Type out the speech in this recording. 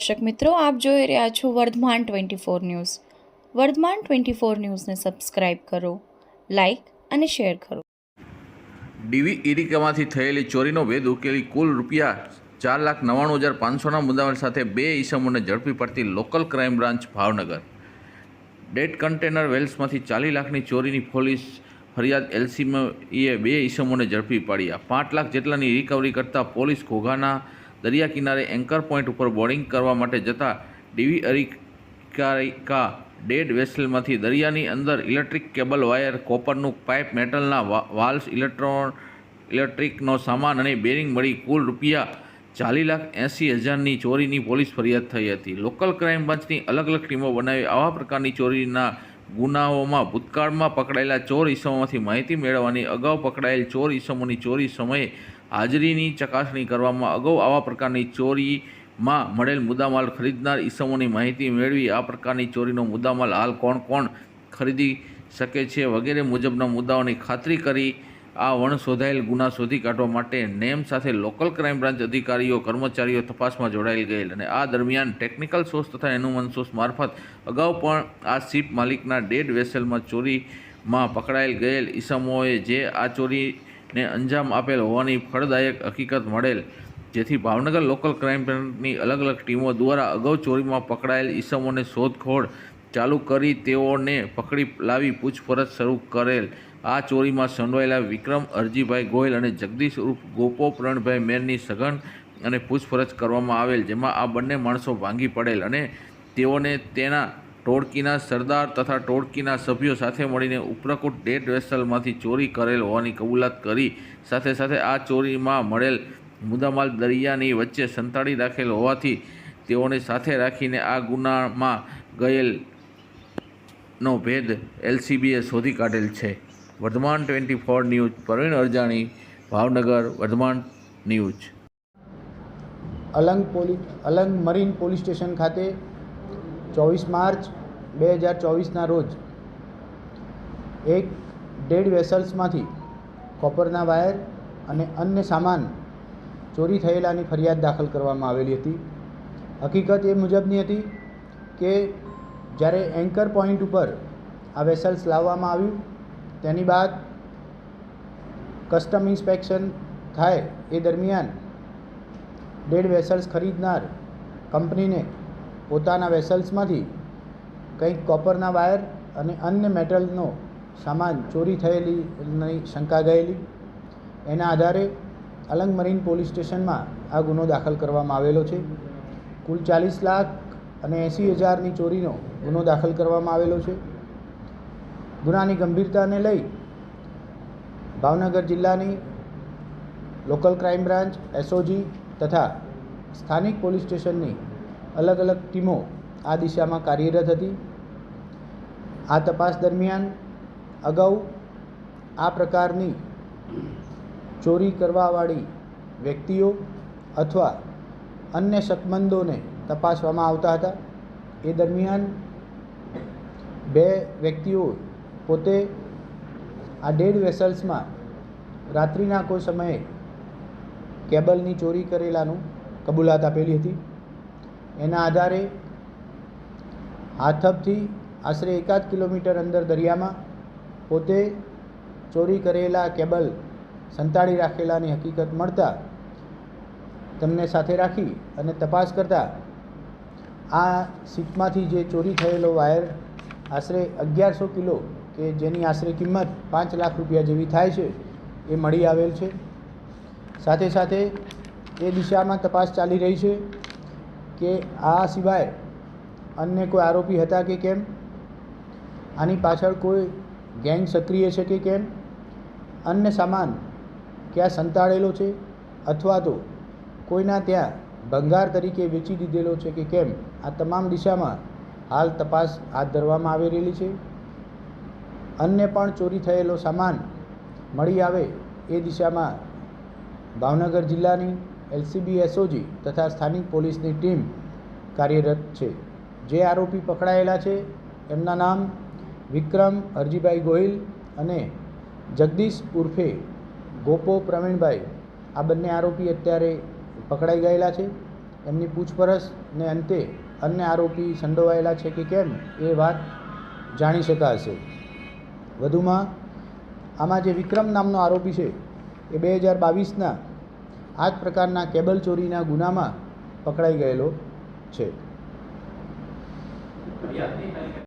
દર્શક મિત્રો, આપ જોઈ રહ્યા છો Vardhman twenty four news. Vardhman twenty four ન્યૂઝને સબસ્ક્રાઇબ કરો, લાઇક અને શેર કરો. ડીવી ઇરિકામાંથી થયેલી ચોરીનો વેદ ઉકેલી કુલ રૂપિયા ચાર લાખ નવ્વાણું હજાર પાંચસોના મુદ્દામાલ સાથે બે ઈસમોને ઝડપી પડતી local crime branch Bhavnagar. Dead container વેલ્સમાંથી ચાલીસ લાખની ચોરીની પોલીસ ફરિયાદ એલસીએ બે ઈસમોને ઝડપી પાડ્યા પાંચ લાખ જેટલાની રિકવરી કરતાં પોલીસ ઘોઘાના દરિયા કિનારે એન્કર પોઈન્ટ ઉપર બોર્ડિંગ કરવા માટે જતા ડીવી અરિકારિકા ડેડ વેસલમાંથી દરિયાની અંદર ઇલેક્ટ્રિક કેબલ વાયર કોપરનું પાઇપ મેટલના વાલ્સ ઇલેક્ટ્રોન ઇલેક્ટ્રિકનો સામાન અને બેરિંગ મળી કુલ રૂપિયા ચાલી લાખ એંસી હજારની ચોરીની પોલીસ ફરિયાદ થઈ હતી. લોકલ ક્રાઇમ બ્રાન્ચની અલગ અલગ ટીમો બનાવી આવા પ્રકારની ચોરીના ગુનાઓમાં ભૂતકાળમાં પકડાયેલા ચોર ઈસમોમાંથી માહિતી મેળવવાની અગાઉ પકડાયેલ ચોર ઈસમોની ચોરી સમયે હાજરીની ચકાસણી કરવામાં અગાઉ આવા પ્રકારની ચોરીમાં મળેલ મુદ્દામાલ ખરીદનાર ઈસમોની માહિતી મેળવી આ પ્રકારની ચોરીનો મુદ્દામાલ હાલ કોણ કોણ ખરીદી શકે છે વગેરે મુજબના મુદ્દાઓની ખાતરી કરી આ વણ શોધાયેલ ગુના શોધી કાઢવા માટે નેમ સાથે લોકલ ક્રાઇમ બ્રાન્ચ અધિકારીઓ, કર્મચારીઓ તપાસમાં જોડાયેલ ગયેલ અને આ દરમિયાન ટેકનિકલ સોર્સ તથા એનુમન સોર્સ મારફત અગાઉ પણ આ શિપ માલિકના ડેડ વેસેલમાં ચોરીમાં પકડાયેલ ગયેલ ઈસમોએ જે આ ચોરીને અંજામ આપેલ હોવાની ફળદાયક હકીકત મળેલ, જેથી ભાવનગર લોકલ ક્રાઇમ બ્રાન્ચની અલગ અલગ ટીમો દ્વારા અગાઉ ચોરીમાં પકડાયેલ ઈસમોને શોધખોળ ચાલુ કરી તેઓને પકડી લાવી પૂછપરછ શરૂ કરેલ. આ ચોરીમાં સંડવાયેલા વિક્રમ, અરજીભાઈ ગોયલ અને જગદીશ ઉર્ફ ગોપો પ્રણભાઈ મેરની સઘન અને પૂછપરછ કરવામાં આવેલ, જેમાં આ બંને માણસો ભાંગી પડેલ અને તેઓને તેના ટોળકીના સરદાર તથા ટોળકીના સભ્યો સાથે મળીને ઉપરકોટ ડેટ વેસલમાંથી ચોરી કરેલ હોવાની કબૂલાત કરી સાથે સાથે આ ચોરીમાં મળેલ મુદ્દામાલ દરિયાની વચ્ચે સંતાડી રાખેલ હોવાથી તેઓને સાથે રાખીને આ ગુનામાં ગયેલનો ભેદ એલસીબીએ શોધી કાઢેલ છે. Vardhman twenty four news Pravin Arjani, Bhavnagar, Vardhman news. Alang police Alang marine police station ખાતે ચોવીસ માર્ચ બે હજાર ચોવીસના રોજ એક ડેડ વેસલ્સમાંથી કોપરના વાયર અને અન્ય સામાન ચોરી થયેલાની ફરિયાદ દાખલ કરવામાં આવેલી હતી. હકીકત એ મુજબની હતી કે જ્યારે એન્કર પોઈન્ટ ઉપર આ વેસલ્સ લાવવામાં આવ્યું, તેની બાદ કસ્ટમ ઇન્સ્પેક્શન થાય એ દરમિયાન ડેડ વેસલ્સ ખરીદનાર કંપનીને પોતાના વેસલ્સમાંથી કંઈક કોપરના વાયર અને અન્ય મેટલનો સામાન ચોરી થયેલીની શંકા ગયેલી. એના આધારે અલંગ મરીન પોલીસ સ્ટેશનમાં આ ગુનો દાખલ કરવામાં આવેલો છે. કુલ ચાલીસ લાખ અને એંસી હજારની ચોરીનો ગુનો દાખલ કરવામાં આવેલો છે. ગુનાની ગંભીરતાને લઈ ભાવનગર જિલ્લાની લોકલ ક્રાઇમ બ્રાન્ચ, એસઓજી તથા સ્થાનિક પોલીસ સ્ટેશનની અલગ અલગ ટીમો આ દિશામાં કાર્યરત હતી. આ તપાસ દરમિયાન અગાઉ આ પ્રકારની ચોરી કરવાવાળી વ્યક્તિઓ અથવા અન્ય શકમંદોને તપાસવામાં આવતા હતા. એ દરમિયાન બે વ્યક્તિઓ પોતે આ ડેડ વેસલ્સમાં રાત્રિના કોઈ સમયે કેબલની ચોરી કરેલાનું કબૂલાત આપેલી હતી. એના આધારે હાથબથી આશરે એકાદ કિલોમીટર અંદર દરિયામાં પોતે ચોરી કરેલા કેબલ સંતાડી રાખેલાની હકીકત મળતા તમને સાથે રાખી અને તપાસ કરતાં આ સીટમાંથી જે ચોરી થયેલો વાયર આશરે અગિયારસો કિલો કે જેની આશરે કિંમત પાંચ લાખ રૂપિયા જેવી થાય છે, એ મળી આવેલ છે. સાથે સાથે એ દિશામાં તપાસ ચાલી રહી છે. કે આ સિવાય અન્ય કોઈ આરોપી હતા કે કેમ? આની પાછળ કોઈ ગેંગ સક્રિય છે કે કેમ? અન્ય સામાન ક્યાં સંતાડેલો છે? અથવા તો કોઈના ત્યાં ભંગાર તરીકે વેચી દીધેલો છે કે કેમ? આ તમામ દિશામાં હાલ તપાસ હાથ ધરવામાં આવી રહેલી છે. અન્ય પણ ચોરી થયેલો સામાન મળી આવે એ દિશામાં ભાવનગર જિલ્લાની એલસીબી, એસઓજી તથા સ્થાનિક પોલીસની ટીમ કાર્યરત છે. જે આરોપી પકડાયેલા છે, એમના નામ વિક્રમ હરજીભાઈ ગોહિલ અને જગદીશ ઉર્ફે ગોપો પ્રવીણભાઈ. આ બંને આરોપી અત્યારે પકડાઈ ગયેલા છે. એમની પૂછપરછને અંતે અન્ય આરોપી સંડોવાયેલા છે કે કેમ, એ વાત જાણી શકાશે. વધુમાં, આમાં જે વિક્રમ નામનો આરોપી છે, એ બે હજાર બાવીસના આ જ પ્રકારના કેબલ ચોરીના ગુનામાં પકડાઈ ગયેલો છે.